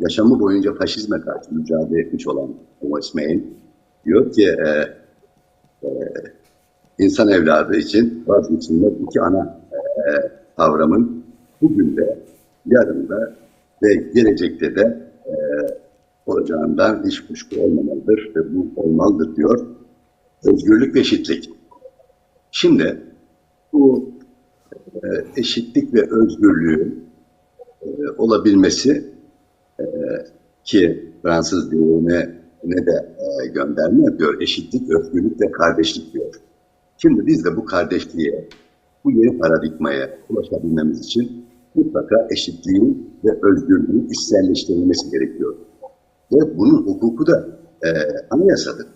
yaşamı boyunca faşizme karşı mücadele etmiş olan Thomas Mann diyor ki e, e, insan evladı için vazgeçilmez iki ana e, kavramın bugün de yarın da ve gelecekte de e, olacağından hiç kuşku olmamalıdır ve bu olmalıdır diyor. Özgürlük ve eşitlik. Şimdi bu e, eşitlik ve özgürlüğün olabilmesi e, ki Fransız devrimine ne de e, gönderme yapıyor. Eşitlik, özgürlük ve kardeşlik diyor. Şimdi biz de bu kardeşliğe, bu yeni paradigmaya ulaşabilmemiz için mutlaka eşitliğin ve özgürlüğün içselleştirilmesi gerekiyor. Ve bunun hukuku da e, anayasadır.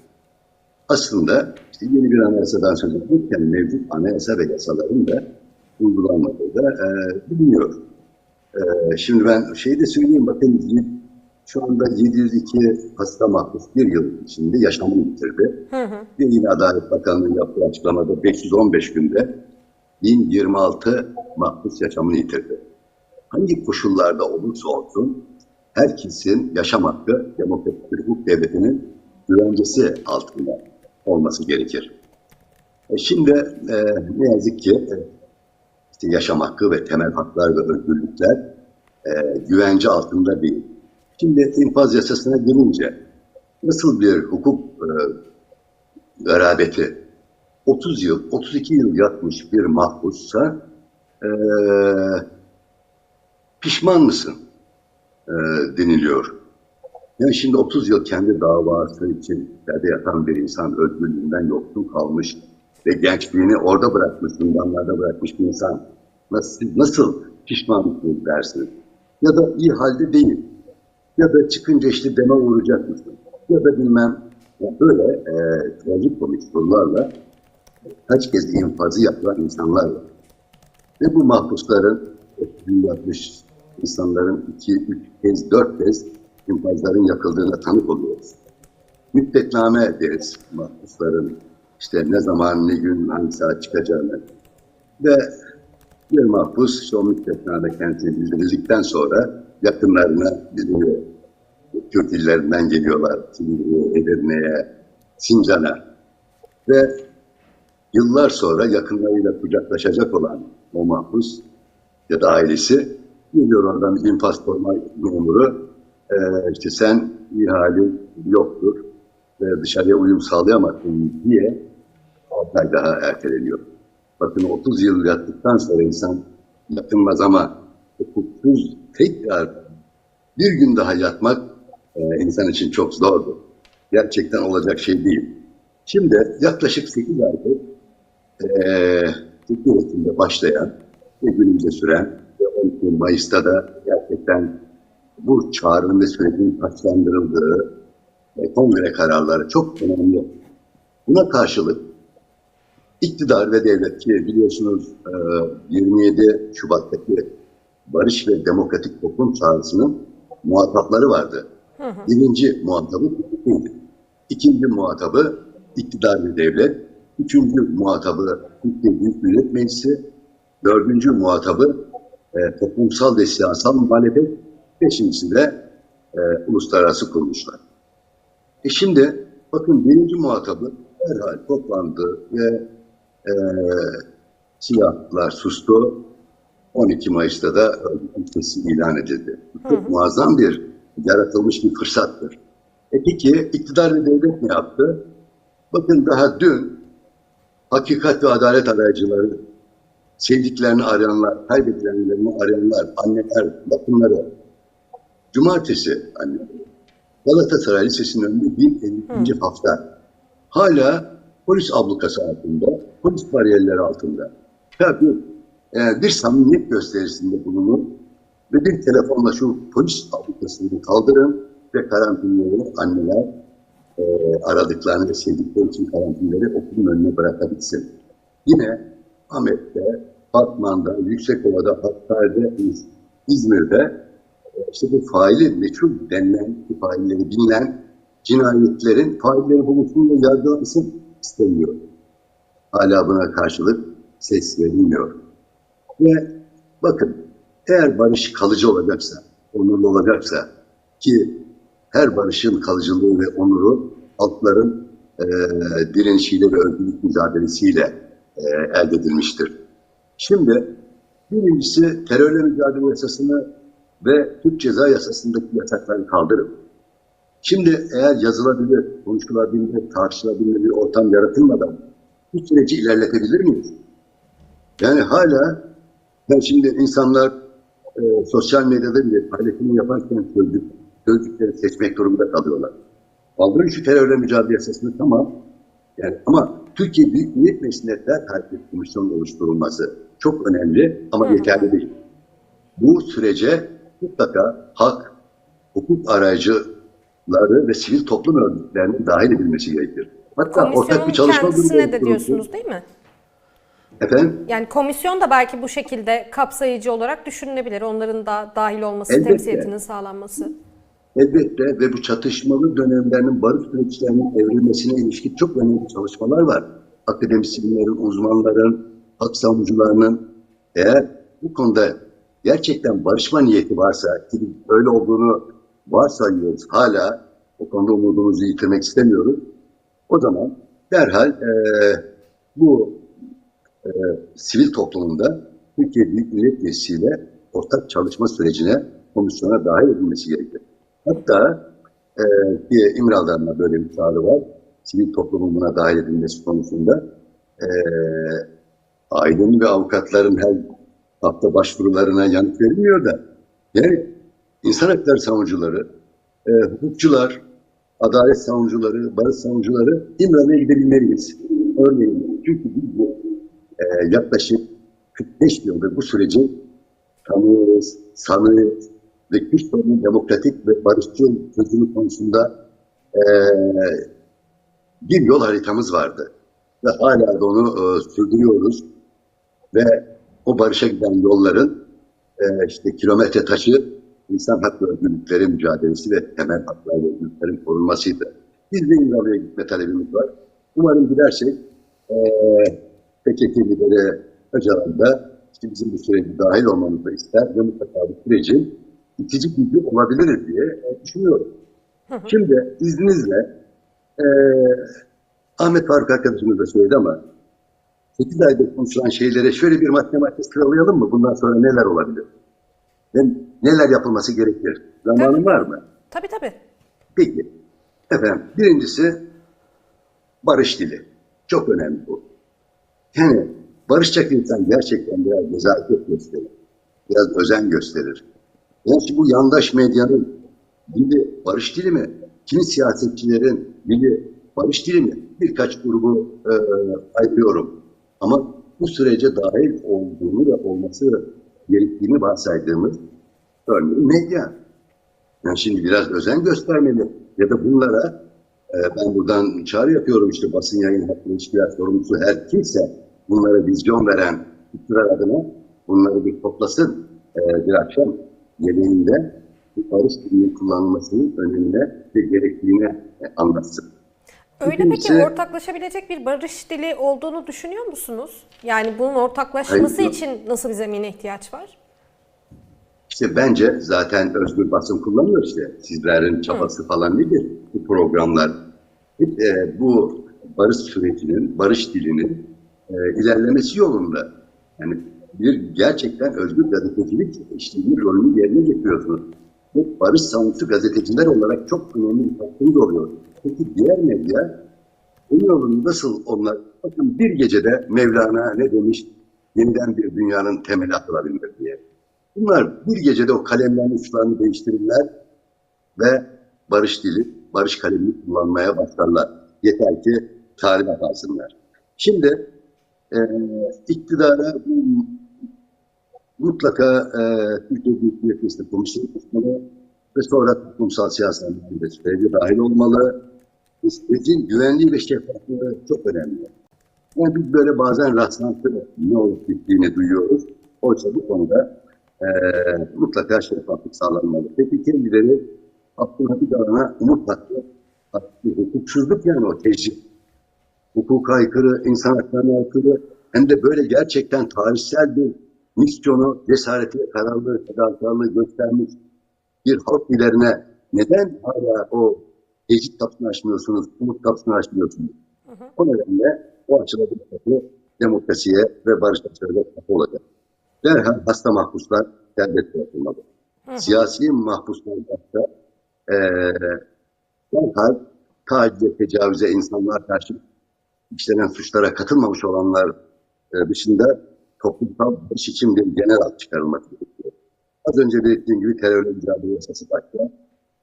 Aslında işte yeni bir anayasadan söz edilirken mevcut anayasa ve yasaların da uygulanmadığı da e, biliniyor. E, şimdi ben şeyi de söyleyeyim bakın şu anda 702 hasta mahpus bir yıl içinde yaşamını yitirdi. Hı hı. Ve yine Adalet Bakanlığı yaptığı açıklamada 515 günde 1026 mahpus yaşamını yitirdi. Hangi koşullarda olursa olsun herkesin yaşam hakkı demokratik bir hukuk devletinin güvencesi altında olması gerekir. E şimdi e, ne yazık ki e, yaşam hakkı ve temel haklar ve özgürlükler e, güvence altında değil. Şimdi infaz yasasına girince nasıl bir hukuk e, garabeti 30 yıl, 32 yıl yatmış bir mahpussa e, pişman mısın e, deniliyor. Yani şimdi 30 yıl kendi davası için içeride yatan bir insan özgürlüğünden yoksun kalmış ve gençliğini orada bırakmış, zindanlarda bırakmış bir insan nasıl, nasıl pişmanlık dersiniz? Ya da iyi halde değil. Ya da çıkınca işte deme uğrayacak mısın? Ya da bilmem böyle e, trajikomik sorularla kaç kez infazı yapılan insanlar var. Ve bu mahpusların yapmış insanların iki, üç kez, dört kez infazların yakıldığına tanık oluyoruz. Müddetname deriz mahpusların işte ne zaman, ne gün, hangi saat çıkacağını. Ve bir mahpus işte o müddetname kendisini bildirildikten sonra yakınlarına bildiriyor. Kürt illerinden geliyorlar. Silivri'ye, Edirne'ye, Sincan'a. Ve yıllar sonra yakınlarıyla kucaklaşacak olan o mahpus ya da ailesi geliyor oradan infaz koruma memuru e, işte sen ihale yoktur ve dışarıya uyum sağlayamazsın diye 6 ay daha erteleniyor. Bakın 30 yıl yattıktan sonra insan yatılmaz ama hukuksuz tekrar bir gün daha yatmak e, insan için çok zordur. Gerçekten olacak şey değil. Şimdi yaklaşık 8 aydır e, Türk üretimde başlayan ve günümüze süren ve 12 Mayıs'ta da gerçekten bu çağrının ve sürecin taçlandırıldığı e, kongre kararları çok önemli. Buna karşılık iktidar ve devlet ki biliyorsunuz e, 27 Şubat'taki Barış ve Demokratik Toplum Çağrısının muhatapları vardı. Hı hı. Birinci muhatabı. İkinci muhatabı iktidar ve devlet. Üçüncü muhatabı Türkiye Büyük Millet Meclisi. Dördüncü muhatabı e, toplumsal ve siyasal muhalefet. Beşincisi de e, uluslararası kuruluşlar. E şimdi bakın birinci muhatabı herhal toplandı ve e, silahlar sustu. 12 Mayıs'ta da sesi ilan edildi. Bu Çok muazzam bir yaratılmış bir fırsattır. E peki iktidar ve devlet ne yaptı? Bakın daha dün hakikat ve adalet arayıcıları, sevdiklerini arayanlar, kaybedilenlerini arayanlar, anneler, yakınları, cumartesi anneleri, Galatasaray Lisesi'nin önünde bir 50. hafta hala polis ablukası altında, polis bariyerleri altında. Ya bir, e, bir samimiyet gösterisinde bulunun ve bir telefonla şu polis ablukasını kaldırın ve karantinleri anneler e, aradıklarını ve sevdikleri için karantinleri okulun önüne bırakabilsin. Yine Ahmet'te, Batman'da, Yüksekova'da, Hakkari'de, İz- İzmir'de işte bu faili meçhul denilen, failleri bilinen cinayetlerin failleri bulunsun yargılansın isteniyor. Hala buna karşılık ses verilmiyor. Ve bakın eğer barış kalıcı olacaksa, onurlu olacaksa ki her barışın kalıcılığı ve onuru halkların e, direnişiyle ve özgürlük mücadelesiyle e, elde edilmiştir. Şimdi birincisi terörle mücadele yasasını ve Türk Ceza Yasası'ndaki yasakları kaldırın. Şimdi eğer yazılabilir, konuşulabilir, tartışılabilir bir ortam yaratılmadan bu süreci ilerletebilir miyiz? Yani hala ben şimdi insanlar e, sosyal medyada bile paylaşımı yaparken sözlük, sözlükleri seçmek durumunda kalıyorlar. Kaldırın şu terörle mücadele yasasını tamam. Yani ama Türkiye Büyük Millet Meclisi'nde derhal bir komisyon oluşturulması çok önemli ama yeterli değil. Bu sürece mutlaka hak, hukuk aracıları ve sivil toplum örgütlerinin dahil edilmesi gerekir. Hatta ortak bir çalışma grubu de diyorsunuz değil mi? Efendim? Yani komisyon da belki bu şekilde kapsayıcı olarak düşünülebilir. Onların da dahil olması, Elbette. temsiliyetinin sağlanması. Elbette ve bu çatışmalı dönemlerinin barış süreçlerinin evrilmesine ilişkin çok önemli çalışmalar var. Akademisyenlerin, uzmanların, hak savunucularının eğer bu konuda gerçekten barışma niyeti varsa, ki öyle olduğunu varsayıyoruz hala, o konuda umudumuzu yitirmek istemiyoruz. O zaman derhal eee, bu eee, sivil toplumunda Türkiye Büyük Millet Meclisi ile ortak çalışma sürecine, komisyona dahil edilmesi gerekir. Hatta e, bir İmralı'dan böyle bir çağrı var. Sivil toplumun buna dahil edilmesi konusunda. E, ailenin ve avukatların her hafta başvurularına yanıt verilmiyor da. Yani insan hakları savunucuları, e, hukukçular, adalet savunucuları, barış savunucuları İmralı'ya gidebilmeliyiz. Örneğin çünkü biz bu e, yaklaşık 45 yıldır bu süreci tanıyoruz, sanıyoruz ve Kürt sorunun demokratik ve barışçıl çözümü konusunda eee, bir yol haritamız vardı. Ve hala da onu eee, sürdürüyoruz. Ve o barışa giden yolların eee, işte kilometre taşı insan hak ve özgürlükleri mücadelesi ve temel haklar ve özgürlüklerin korunmasıydı. Biz de İmralı'ya gitme talebimiz var. Umarım gidersek eee PKK lideri Öcalan da işte bizim bu sürece dahil olmamızı ister ve mutlaka bu sürecin itici gücü olabiliriz diye e, düşünüyorum. Şimdi izninizle e, Ahmet Faruk arkadaşımız da söyledi ama 8 ayda konuşulan şeylere şöyle bir matematik sıralayalım mı? Bundan sonra neler olabilir? Ve neler yapılması gerekir? Zamanın Tabii. var mı? Tabii tabii. Peki. Efendim birincisi barış dili. Çok önemli bu. Yani barışacak insan gerçekten biraz nezaket gösterir. Biraz özen gösterir. Yani bu yandaş medyanın dili barış dili mi? Kimi siyasetçilerin dili barış dili mi? Birkaç grubu e, ayırıyorum. Ama bu sürece dahil olduğunu ve olması gerektiğini varsaydığımız örneğin medya. Yani şimdi biraz özen göstermeli. Ya da bunlara e, ben buradan çağrı yapıyorum işte basın yayın hakkı ilişkiler sorumlusu her kimse bunlara vizyon veren iktidar adına bunları bir toplasın e, bir akşam yemeğinde barış dilinin kullanılmasının önemine ve gerektiğine e, anlatsın. Öyle İkincisi- peki ortaklaşabilecek bir barış dili olduğunu düşünüyor musunuz? Yani bunun ortaklaşması Hayır, için nasıl bir zemine ihtiyaç var? İşte bence zaten özgür basın kullanıyor işte. Sizlerin çabası falan nedir bu programlar? Hep, e, bu barış sürecinin, barış dilinin e, ilerlemesi yolunda. Yani bir gerçekten özgür gazetecilik işte bir rolünü yerine getiriyorsunuz. Ve barış savunucusu gazeteciler olarak çok önemli bir katkınız oluyor. Peki diğer medya bunun yolunu nasıl onlar? Bakın bir gecede Mevlana ne demiş? Yeniden bir dünyanın temeli atılabilir diye. Bunlar bir gecede o kalemlerin uçlarını değiştirirler ve barış dili, barış kalemini kullanmaya başlarlar. Yeter ki talimat alsınlar. Şimdi e, iktidara bu mutlaka e, Türkiye Büyük Millet Meclisi komisyon tutmalı ve sonra toplumsal müdahale sürece dahil olmalı. Bu Sürecin güvenliği ve şeffaflığı çok önemli. Yani biz böyle bazen rastlantı ne olup bittiğini duyuyoruz. Oysa bu konuda eee mutlaka şeffaflık sağlanmalı. Peki kendileri Abdülhamid Alan'a umut hakkı, hukuksuzluk yani o tecrit. Hukuka aykırı, insan haklarına aykırı hem de böyle gerçekten tarihsel bir misyonu, cesareti, kararlılığı, fedakarlığı göstermiş bir halk liderine neden hala o eşit kapısını açmıyorsunuz, umut kapısını açmıyorsunuz? O nedenle o açılacak kapı demokrasiye ve barış açılacak kapı olacak. Derhal hasta mahpuslar serbest bırakılmalı. Siyasi mahpuslar da eee derhal tacize, tecavüze, insanlığa karşı işlenen suçlara katılmamış olanlar e, dışında toplumsal barış için bir genel alt çıkarılması gerekiyor. Az önce belirttiğim gibi terörle mücadele yasası başta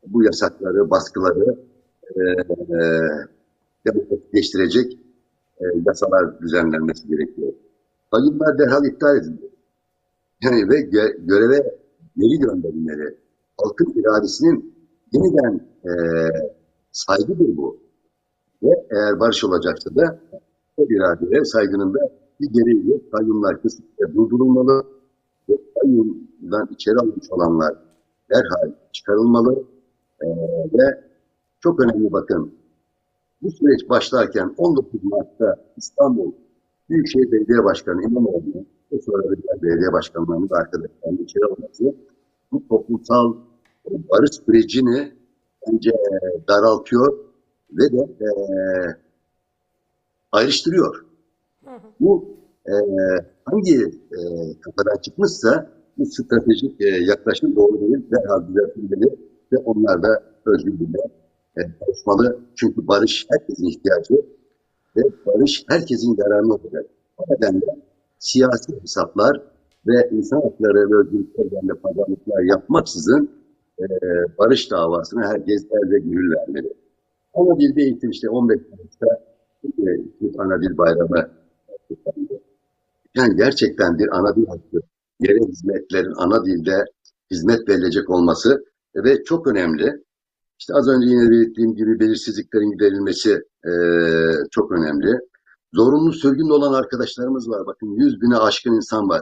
bu yasakları, baskıları e, demokratikleştirecek e, yasalar düzenlenmesi gerekiyor. Kayyumlar derhal iptal edildi. Yani ve gö- göreve geri gönderilmeli. Halkın iradesinin yeniden e, saygıdır bu. Ve eğer barış olacaksa da o iradeye saygının da bir gereği yok. Kayyumlar kesinlikle durdurulmalı. Kayyumdan içeri alınmış olanlar derhal çıkarılmalı. E, ve çok önemli bakın. Bu süreç başlarken 19 Mart'ta İstanbul Büyükşehir Belediye Başkanı İmamoğlu'nun ve sonra diğer belediye başkanlarının da arkadaşlarının içeri alması bu toplumsal barış sürecini bence e, daraltıyor ve de e, ayrıştırıyor. Bu e, hangi e, kafadan çıkmışsa bu stratejik e, yaklaşım doğru değil. Derhal düzeltilmeli ve onlar da özgürlüğüne e, kavuşmalı. Çünkü barış herkesin ihtiyacı ve barış herkesin yararına olacak. O nedenle siyasi hesaplar ve insan hakları ve özgürlüklerinde pazarlıklar yapmaksızın e, barış davasına herkes el ve gönül vermeli. Ana dilde eğitim işte 15 Mayıs'ta e, ana dil bayramı. Yani gerçekten bir ana dil hakkı, yerel hizmetlerin ana dilde hizmet verilecek olması ve çok önemli. İşte az önce yine belirttiğim gibi belirsizliklerin giderilmesi e, çok önemli. Zorunlu sürgünde olan arkadaşlarımız var. Bakın 100 bine aşkın insan var.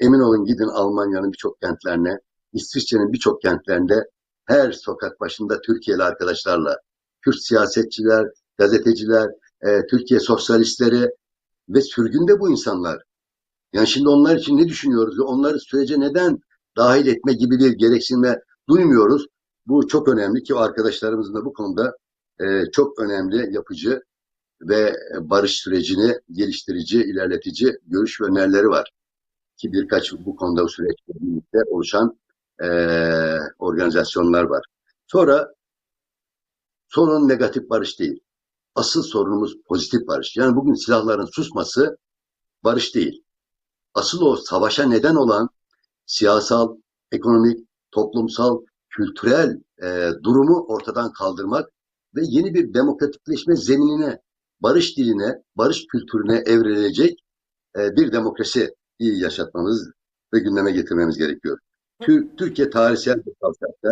Emin olun gidin Almanya'nın birçok kentlerine, İsviçre'nin birçok kentlerinde her sokak başında Türkiye'li arkadaşlarla, Kürt siyasetçiler, gazeteciler, e, Türkiye sosyalistleri ve sürgünde bu insanlar. Yani şimdi onlar için ne düşünüyoruz onları sürece neden dahil etme gibi bir gereksinme duymuyoruz. Bu çok önemli ki arkadaşlarımızın da bu konuda e, çok önemli, yapıcı ve barış sürecini geliştirici, ilerletici görüş ve önerileri var. Ki birkaç bu konuda bu birlikte oluşan e, organizasyonlar var. Sonra sorun negatif barış değil. Asıl sorunumuz pozitif barış. Yani bugün silahların susması barış değil. Asıl o savaşa neden olan siyasal, ekonomik, toplumsal, kültürel e, durumu ortadan kaldırmak ve yeni bir demokratikleşme zeminine, barış diline, barış kültürüne evrilecek e, bir demokrasi yaşatmamız ve gündeme getirmemiz gerekiyor. Tür- Türkiye tarihsel bir kavşakta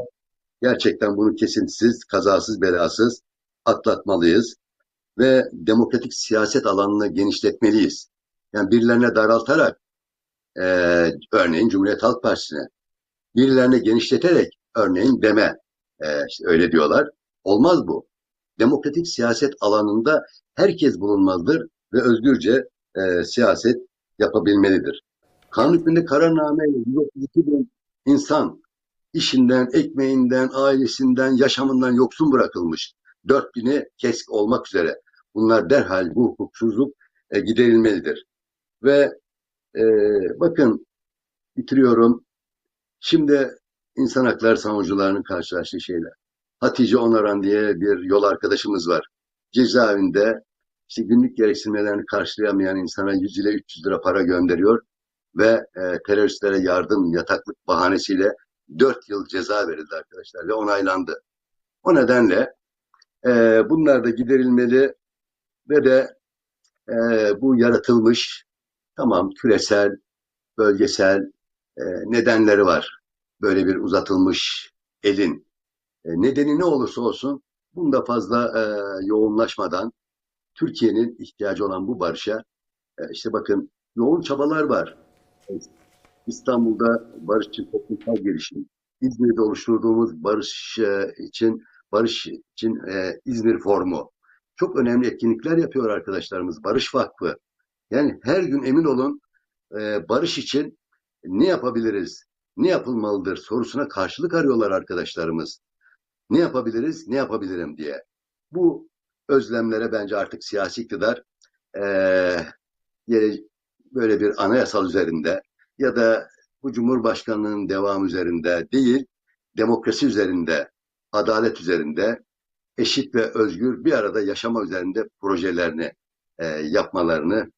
gerçekten bunu kesintisiz, kazasız, belasız atlatmalıyız ve demokratik siyaset alanını genişletmeliyiz. Yani birilerine daraltarak e, örneğin Cumhuriyet Halk Partisi'ne birilerine genişleterek örneğin deme e, işte öyle diyorlar. Olmaz bu. Demokratik siyaset alanında herkes bulunmalıdır ve özgürce e, siyaset yapabilmelidir. Kanun hükmünde kararnameyle 132 bin insan işinden, ekmeğinden, ailesinden, yaşamından yoksun bırakılmış. 4000'i kesk olmak üzere. Bunlar derhal bu hukuksuzluk e, giderilmelidir. Ve e, bakın bitiriyorum. Şimdi insan hakları savunucularının karşılaştığı şeyler. Hatice Onaran diye bir yol arkadaşımız var. Cezaevinde işte günlük gereksinmelerini karşılayamayan insana 100 ile 300 lira para gönderiyor ve e, teröristlere yardım yataklık bahanesiyle 4 yıl ceza verildi arkadaşlar ve onaylandı. O nedenle e, bunlar da giderilmeli ve de e, bu yaratılmış tamam küresel, bölgesel e, nedenleri var. Böyle bir uzatılmış elin. E, nedeni ne olursa olsun bunda fazla e, yoğunlaşmadan Türkiye'nin ihtiyacı olan bu barışa e, işte bakın yoğun çabalar var. İstanbul'da barış için toplumsal girişim, İzmir'de oluşturduğumuz barış e, için barış için e, İzmir Forumu. Çok önemli etkinlikler yapıyor arkadaşlarımız. Barış Vakfı. Yani her gün emin olun e, barış için ne yapabiliriz? ne yapılmalıdır sorusuna karşılık arıyorlar arkadaşlarımız. Ne yapabiliriz, ne yapabilirim diye. Bu özlemlere bence artık siyasi iktidar yere- böyle bir anayasal üzerinde ya da bu Cumhurbaşkanlığının devamı üzerinde değil, demokrasi üzerinde, adalet üzerinde, eşit ve özgür bir arada yaşama üzerinde projelerini e, yapmalarını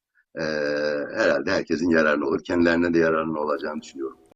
herhalde herkesin yararına olur. Kendilerine de yararına olacağını düşünüyorum.